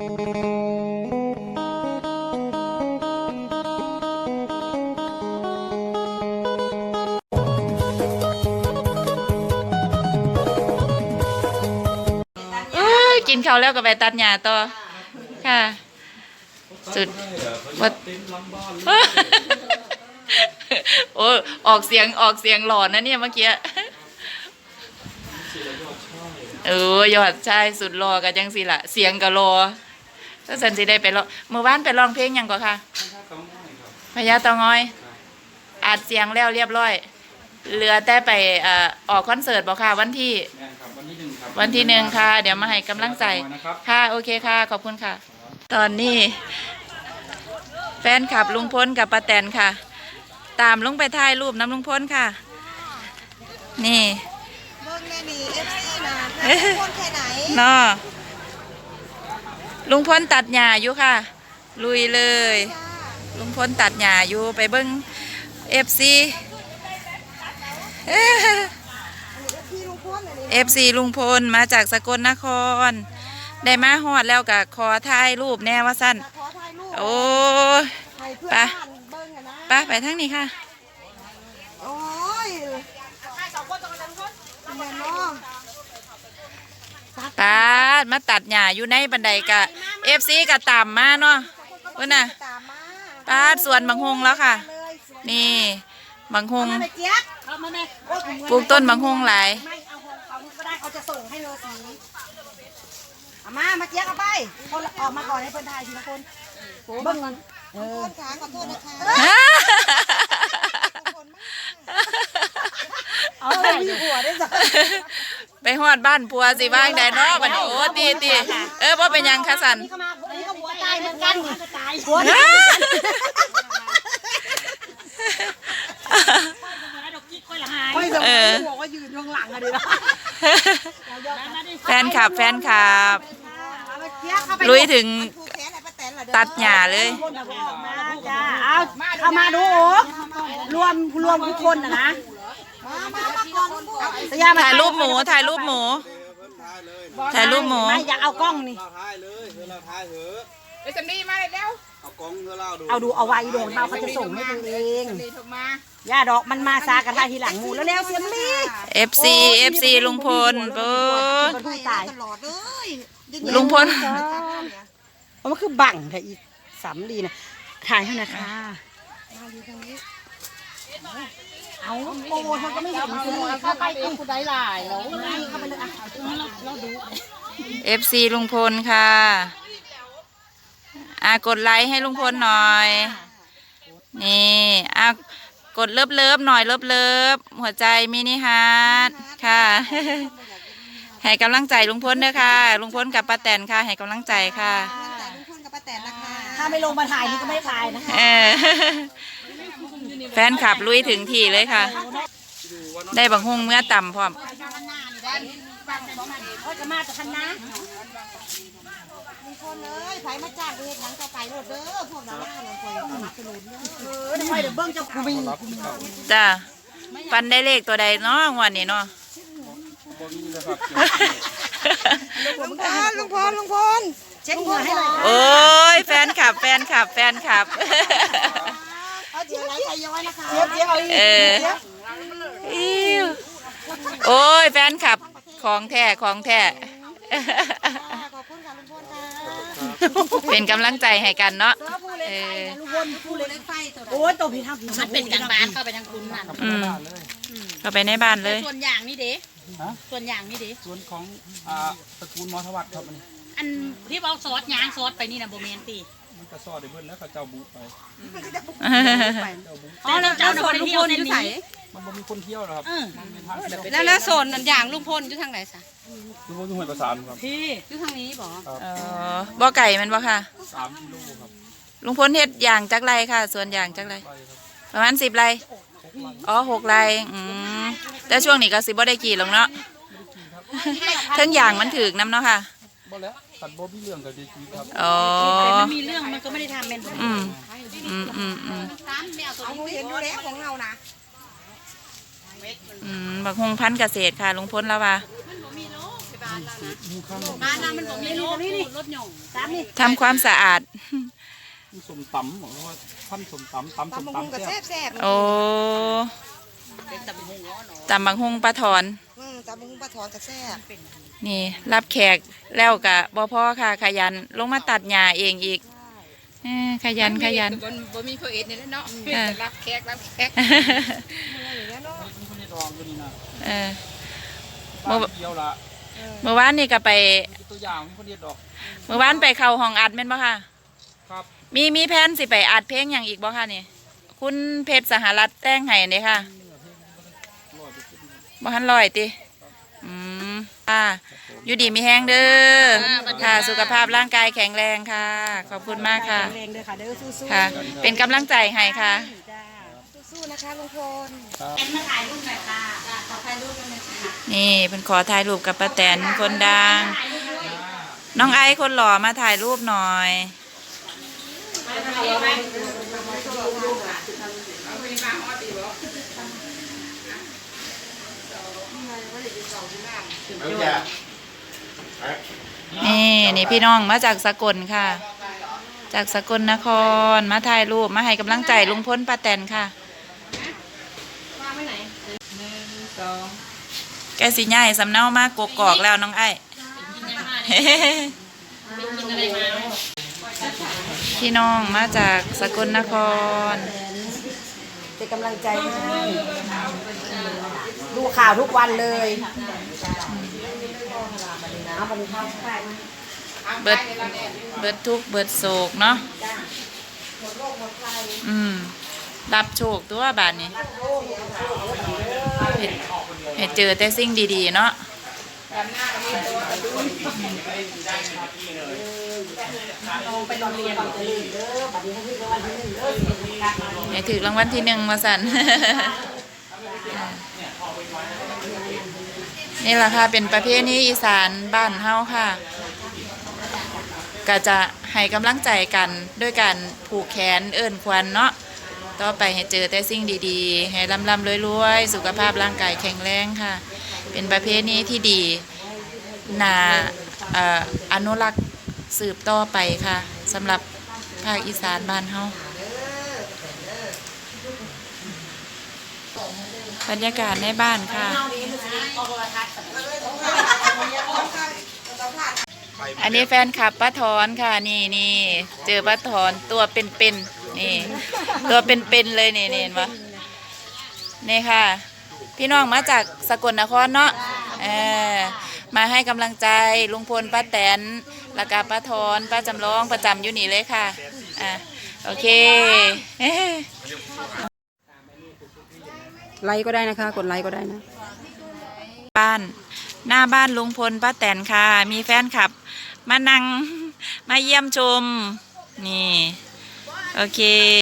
กินข้าวแล้วก็ไปตัดหญ้าต่อค่ะ สุดวัดโอ้ออกเสียงออกเสียงหลอนนะเนี่ยเมื่อกี้เออยอดชายสุดรอกันจังสิละเสียงก็รอ ถ้าสันสิได้ไปร้องเมื่อวานไปร้องเพลงหยังก็ค่ะพญาเตางอยอัดเสียงแล้วเรียบร้อย เหลือแต่ไปเอ่อออกคอนเสิร์ตบอกค่ะ วันที่แม่นครับวันที่หนึ่งครับวันที่หนึ่งค่ะ เดี๋ยวมาให้กำลังใจนะครับค่ะ โอเคค่ะ ขอบคุณค่ะ ตอนนี้ แฟนคลับลุงพลกับป้าแตนค่ะ ตามลุงไปถ่ายรูปน้ำลุงพลค่ะ นี่เบิ้งแม่นี่เอฟซีนะแล้วคนแค่ไหนเนาะ ลุงพลตัดหญ้าอยู่ค่ะ ลุยเลย ลุงพลตัดหญ้าอยู่ไปเบิ้งเอฟซีพี่ลุงพ่นเลยเอฟซีลุงพลมาจากสกลนคร ได้มาฮอดแล้วกับขอถ่ายรูปแน่ว่าสั้นขอถ่ายรูปโอ้ยให้เพื่อนไปบ้านเบิ้งอะนะไปไปทั้งนี้ค่ะโอ้ยให้สองคนตรงนั้นคนแม่เนาะปาดมาตัดหญ้าอยู่ในบันไดกะเอ ฟซีกะตามมาเนาะเพื่นน่ะตามมาปาดสวนบางฮงแล้วค่ะเลยสวยนี่บางฮงมาแม่เจี๊ยบเอามาแม่โอ้ยผมปลูกต้นบางฮงหลายไม่เอาของเขานี่ก็ได้เขาจะส่งให้เลยสีเอามามาเจี๊ยบเอาไปคนละออกมาก่อนให้เพื่อนถ่ายทีละคนเบิ้งมันเออขอโทษนะคะเอาเลยมีหัวได้จ้ะไปฮอดบ้านผัวสิบ้างได้เนาะบัดนี้โอ้ตีตี เออว่าเป็นหยังคะสันนี่ก็มานี่ก็หัวตายเหมือนกันตายหัวไม่สมเออบอกว่ายืนข้างหลังอะดิล่ะแฟนคลับแฟนคลับลุยถึงตัดหญ้าเลยจ้าเอาเอามาดูโอ้รวมรวมทุกคนนะนะถ่ายรูปหมูถ่ายรูปหมู ถ่ายรูปหมู ไม่อยากเอากล้องนี่ เราทายเลยเธอเราทายเถอะไอ้สำลีมาเลยเร็วเอากล้องเธอเล่าดูเอาดูเอาไว้โดนเราเขาจะส่งให้ตัวเองสำลีถูกมาย่าดอกมันมาซากันได้ทีหลังงูแล้วแล้วเสียมลี FC FC ลุงพลเบิ้งมันพูดตายลุงพล เพราะมันคือบังแต่อีสำลีนะถ่ายให้นะคะ เอาโปรโมทมันก็ไม่เห็นสิเข้าไปต้องคุณได้หลายแล้วเข้าไปเลยอะเราดู FC ลุงพลค่ะ อะกดไลค์ให้ลุงพลหน่อย นี่ อะกดเลิฟเลิฟๆหน่อยเลิฟเลิฟๆหัวใจมินิฮาร์ดค่ะ ให้กำลังใจลุงพลด้วยค่ะ ลุงพลกับป้าแตนค่ะ ให้กำลังใจค่ะถ้าไม่ลงมาถ่ายนี่ก็ไม่ถ่ายนะคะ เออ แฟนขับลุยถึงที่เลยค่ะ ได้บังฮุงเมื่อต่ำพร้อมเขาจะมาจากคณะมีคนเลยไผมาจ้างไปเฮ็ดหนังต่อไปโลดเด้อพวกดาราเนี่ยคอยสนับสนุนเด้อเออทำไมเดี๋ยวเบิ้งเจ้าคุยจ้าปันได้เลขตัวใดเนาะงวันนี้เนาะลุงพลลุงพลลุงพลเช็คหัวให้หน่อยโอ้ยแฟนขับแฟนขับแฟนขับ เอาเจียวไรไข่ย้อยนะคะเจียวเจียวเอาอีกเอออิ๊วโอ้ยแฟนขับของแท้ของแท้ขอบคุณค่ะลุงพลค่ะเป็นกำลังใจให้กันเนาะเออลุงพลผู้เล็กไฟโอ้ยตัวพี่ทำมันเป็นการบ้านเข้าไปทางคุณน่ะอืมเข้าไปในบ้านเลย ส่วนอย่างนี่เด้ฮะส่วนอย่างนี่เด้ส่วนของอ่าตระกูลมอทวัฒน์ครับอันนี้อันที่เอาซอสยางซอสไปนี่นะโบเมนตี มันกระซอได้เบิ้ลแล้วก็เจ้าบุไปอ๋อแล้วเจ้าส่วนลุงพลอยู่ไหนมันบ่มีคนเที่ยวหรอกครับเออมันเป็นทางเที่ยวแล้วแล้วโซนอย่างลุงพลอยู่ทางไหนซะดูว่าอยู่ห้วยประสานครับพี่อยู่ทางนี้บ่เออบ่ไก่แมันบ่ค่ะ สามกิโลครับลุงพลเฮ็ดอย่างจักไรค่ะส่วนอย่างจักไร ไปครับประมาณสิบไรอ๋อหกไรอืมแต่ช่วงนี้ก็สิบ่ได้กี่หรอกเนาะเครื่องอย่างมันถึกน้ำเนาะค่ะบ่แล้ว ตัดบ่มีเรื่องกับดีจีครับอ๋อแต่มันมีเรื่องมันก็ไม่ได้ทำเป็นอืมอืมอืมอืมตามแมวตัวเอานี้เห็นอยู่แล้วของเรานะอืมบักฮงพันธุ์เกษตรค่ะลุงพลแล้วว่ามบ้านนั้นมันบอกมีรถรถหย่องสามนี่ทำความสะอาดมีสมตำบอกว่าพันสมตำตำสมตำบักหุ่งตำกับแซ่แซ่บบแซ่บโอ้เป็นตำหงล้อหนอตำบักฮุงปลาถอนอืม ตำบักหุ่งปลาถอนกับแซ่บนี่ รับแขกแล้วกะบ่พอค่ะ ขยันลงมาตัดหญ้าเองอีกเอ้อขยันขยัน บนบ่มีเพอเอ็ดนี่แหละเนาะเออรับแขกรับแขกมีคนในดองตัวนี้นะเออ บ้านเดียวละเมื่อวานนี่ก็ไป มีตัวอย่างมีคนเดียวดอกเมื่อวานไปเข้าห้องอัดแม่นบ่ค่ะ ครับมีมีแผนสิไปอัดเพลงอย่างอีกบ่ค่ะนี่ คุณเพชรสหรัฐแต่งให้นี่ค่ะบ่ทันลอยติอืม ค่ะอยู่ดีมีแห้งเด้อค่ะ สุขภาพร่างกายแข็งแรงค่ะ ขอบคุณมากค่ะแรงเลยค่ะเด้อสู้ค่ะ เป็นกำลังใจให้ค่ะๆจ้าสู้ๆนะคะลุงพลนี่เป็นขอถ่ายรูปกับป้าแตนคนดัง น้องไอซ์คนหล่อมาถ่ายรูปหน่อย นี่นี่พี่น้องมาจากสกลค่ะ จากสกลนครมาถ่ายรูปมาให้กำลังใจลุงพ้นป้าแตนค่ะแกสิย่ายสำเนามากกอกๆแล้วน้องไอ้พี่น้องมาจากสกลนครเป็นกำลังใจให้ดูข่าวทุกวันเลย เบิดเบิดทุกเบิดโศกเนาะอืมรับโชคตัวบาทนี้เห็นเจอแต่สิ่งดีๆเนาะให้ถือรางวัลที่หนึ่งมาสั่น นี่แหละค่ะเป็นประเพณีอีสานบ้านเฮาค่ะ ก็จะให้กำลังใจกันด้วยการผูกแขนเอิ่นควันเนาะต่อไปให้เจอแต่สิ่งดีๆ ให้ลำลำรวยๆ สุขภาพร่างกายแข็งแรงค่ะ เป็นประเพณีที่ดีนาเอ่ออนุรักษ์สืบต่อไปค่ะสำหรับภาคอีสานบ้านเฮาบรรยากาศในบ้านค่ะ อันนี้แฟนคลับป้าถอนค่ะ นี่นี่เจอป้าถอนตัวเป็นๆนี่ ตัวเป็นๆเลยนี่นี่เห็นปะนี่ค่ะ พี่น้องมาจากสกลนครเนาะเออมาให้กำลังใจลุงพลป้าแตนแล้วก็ป้าถอนป้าจำลองประจำอยู่นี่เลยค่ะอะโอเคไลค์ก็ได้นะคะ กดไลค์ก็ได้นะ บ้าน หน้าบ้านลุงพลป้าแตนค่ะ มีแฟนคลับ มานั่งมาเยี่ยมชม นี่ โอเค